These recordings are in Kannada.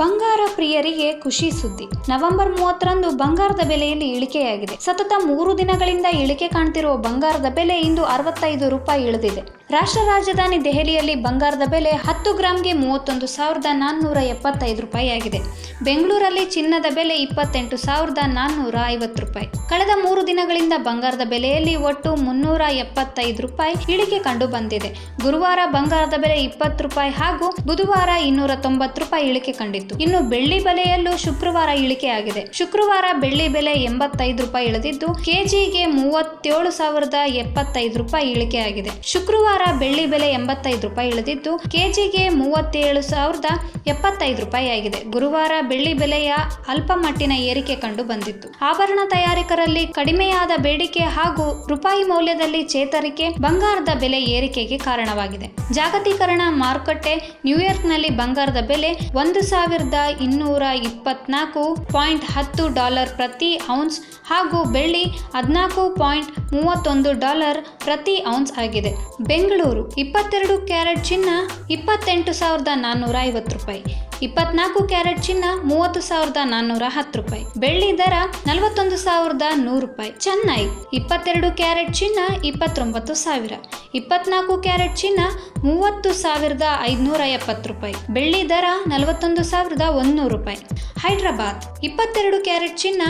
ಬಂಗಾರ ಪ್ರಿಯರಿಗೆ ಖುಷಿ ಸುದ್ದಿ. ನವೆಂಬರ್ ಮೂವತ್ತರಂದು ಬಂಗಾರದ ಬೆಲೆಯಲ್ಲಿ ಇಳಿಕೆಯಾಗಿದೆ. ಸತತ ಮೂರು ದಿನಗಳಿಂದ ಇಳಿಕೆ ಕಾಣ್ತಿರುವ ಬಂಗಾರದ ಬೆಲೆ ಇಂದು ಅರವತ್ತೈದು ರೂಪಾಯಿ ಇಳಿದಿದೆ. ರಾಷ್ಟ್ರ ರಾಜಧಾನಿ ದೆಹಲಿಯಲ್ಲಿ ಬಂಗಾರದ ಬೆಲೆ ಹತ್ತು ಗ್ರಾಂಗೆ ಮೂವತ್ತೊಂದು ಸಾವಿರದ ನಾನ್ನೂರ ಎಪ್ಪತ್ತೈದು ರೂಪಾಯಿ ಆಗಿದೆ. ಬೆಂಗಳೂರಲ್ಲಿ ಚಿನ್ನದ ಬೆಲೆ ಇಪ್ಪತ್ತೆಂಟು ಸಾವಿರದ ನಾನ್ನೂರ ಐವತ್ತು ರೂಪಾಯಿ. ಕಳೆದ ಮೂರು ದಿನಗಳಿಂದ ಬಂಗಾರದ ಬೆಲೆಯಲ್ಲಿ ಒಟ್ಟು ಮುನ್ನೂರ ಎಪ್ಪತ್ತೈದು ರೂಪಾಯಿ ಇಳಿಕೆ ಕಂಡು ಬಂದಿದೆ. ಗುರುವಾರ ಬಂಗಾರದ ಬೆಲೆ ಇಪ್ಪತ್ತು ರೂಪಾಯಿ ಹಾಗೂ ಬುಧವಾರ ಇನ್ನೂರ ತೊಂಬತ್ತು ರೂಪಾಯಿ ಇಳಿಕೆ ಕಂಡಿತ್ತು. ಇನ್ನು ಬೆಳ್ಳಿ ಬೆಲೆಯಲ್ಲೂ ಶುಕ್ರವಾರ ಇಳಿಕೆಯಾಗಿದೆ ಶುಕ್ರವಾರ ಬೆಳ್ಳಿ ಬೆಲೆ ಎಂಬತ್ತೈದು ರೂಪಾಯಿ ಇಳಿದಿದ್ದು, ಕೆಜಿಗೆ ಮೂವತ್ತೇಳು ಸಾವಿರದ ಎಪ್ಪತ್ತೈದು ರೂಪಾಯಿ ಇಳಿಕೆಯಾಗಿದೆ ಶುಕ್ರವಾರ ಬೆಳ್ಳಿ ಬೆಲೆ ಎಂಬತ್ತೈದು ರೂಪಾಯಿ ಇಳಿದಿದ್ದು, ಕೆಜಿಗೆ ಮೂವತ್ತೇಳು ಸಾವಿರದ ಎಪ್ಪತ್ತೈದು ರೂಪಾಯಿ ಆಗಿದೆ. ಗುರುವಾರ ಬೆಳ್ಳಿ ಬೆಲೆಯ ಅಲ್ಪ ಮಟ್ಟಿನ ಏರಿಕೆ ಕಂಡು ಬಂದಿತ್ತು. ಆಭರಣ ತಯಾರಿಕರಲ್ಲಿ ಕಡಿಮೆಯಾದ ಬೇಡಿಕೆ ಹಾಗೂ ರೂಪಾಯಿ ಮೌಲ್ಯದಲ್ಲಿ ಚೇತರಿಕೆ ಬಂಗಾರದ ಬೆಲೆ ಏರಿಕೆಗೆ ಕಾರಣವಾಗಿದೆ. ಜಾಗತೀಕರಣ ಮಾರುಕಟ್ಟೆ ನ್ಯೂಯಾರ್ಕ್ನಲ್ಲಿ ಬಂಗಾರದ ಬೆಲೆ ಒಂದು ಸಾವಿರದ ಇನ್ನೂರ ಇಪ್ಪತ್ನಾಲ್ಕು ಪಾಯಿಂಟ್ ಹತ್ತು ಡಾಲರ್ ಪ್ರತಿ ಔನ್ಸ್ ಹಾಗೂ ಬೆಳ್ಳಿ ಹದಿನಾಲ್ಕು ಪಾಯಿಂಟ್ ಮೂವತ್ತೊಂದು ಡಾಲರ್ ಪ್ರತಿ ಔನ್ಸ್ ಆಗಿದೆ. ಬೆಂಗಳೂರು ಇಪ್ಪತ್ತೆರಡು ಕ್ಯಾರೆಟ್ ಚಿನ್ನ ಇಪ್ಪತ್ತೆಂಟು ಸಾವಿರದ ನಾನ್ನೂರ ಐವತ್ತು ರೂಪಾಯಿ. ಇಪ್ಪತ್ನಾಲ್ಕು ಕ್ಯಾರೆಟ್ ಚಿನ್ನ, ಮೂವತ್ತು ಸಾವಿರದ ನಾನ್ನೂರ ಹತ್ತು ರೂಪಾಯಿ. ಬೆಳ್ಳಿ ದರ, ನಲವತ್ತೊಂದು ಸಾವಿರದ ನೂರು ರೂಪಾಯಿ. ಚೆನ್ನೈ, ಇಪ್ಪತ್ತೆರಡು ಕ್ಯಾರೆಟ್ ಚಿನ್ನ, ಇಪ್ಪತ್ತೊಂಬತ್ತು ಸಾವಿರ. ಇಪ್ಪತ್ನಾಲ್ಕು ಕ್ಯಾರೆಟ್ ಚಿನ್ನ, ಮೂವತ್ತು ಸಾವಿರದ ಐದುನೂರ ಎಪ್ಪತ್ತು ರೂಪಾಯಿ. ಬೆಳ್ಳಿ ದರ, ನಲವತ್ತೊಂದು ಸಾವಿರದ ಒಂದೂರು ರೂಪಾಯಿ. ಹೈದರಾಬಾದ್, ಇಪ್ಪತ್ತೆರಡು ಕ್ಯಾರೆಟ್ ಚಿನ್ನ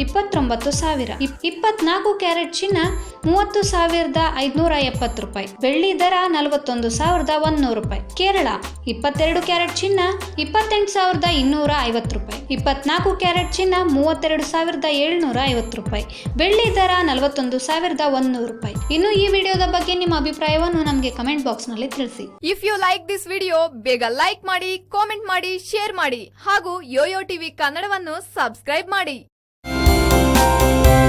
ಇಪ್ಪತ್ತೊಂಬತ್ತು ಸಾವಿರ. ಇಪ್- ಇಪ್ಪತ್ನಾಲ್ಕು ಕ್ಯಾರೆಟ್ ಚಿನ್ನ ಮೂವತ್ತು ಸಾವಿರದ ಐದುನೂರ ಎಪ್ಪತ್ತು ರೂಪಾಯಿ. ಬೆಳ್ಳಿ ದರ ನಲವತ್ತೊಂದು ಸಾವಿರದ ಒಂದೂರು ರೂಪಾಯಿ. ಕೇರಳ ಇಪ್ಪತ್ತೆರಡು ಕ್ಯಾರೆಟ್ ಚಿನ್ನ ಇಪ್ಪತ್ತೆಂಟು ಸಾವಿರದ ಇನ್ನೂರ ಐವತ್ತು ರೂಪಾಯಿ. ಇಪ್ಪತ್ನಾಲ್ಕು ಕ್ಯಾರೆಟ್ ಚಿನ್ನ ಮೂವತ್ತೆರಡು ಸಾವಿರದ ಏಳ್ನೂರ ಐವತ್ತು ರೂಪಾಯಿ. ಬೆಳ್ಳಿ ದರ ನಲವತ್ತೊಂದು ಸಾವಿರದ ಒಂದೂರು ರೂಪಾಯಿ. ಇನ್ನು ಈ ವಿಡಿಯೋದ ಬಗ್ಗೆ ನಿಮ್ಮ ಅಭಿಪ್ರಾಯವನ್ನು ನಮಗೆ ಕಮೆಂಟ್ ಬಾಕ್ಸ್ನಲ್ಲಿ ತಿಳಿಸಿ. If you like this video ಬೇಗ ಲೈಕ್ ಮಾಡಿ ಕಾಮೆಂಟ್ ಮಾಡಿ ಶೇರ್ ಮಾಡಿ. ಹಾಗೂ ಯೋಯೋ ಟಿವಿ ಕನ್ನಡವನ್ನು ಸಬ್ಸ್ಕ್ರೈಬ್ ಮಾಡಿ. Música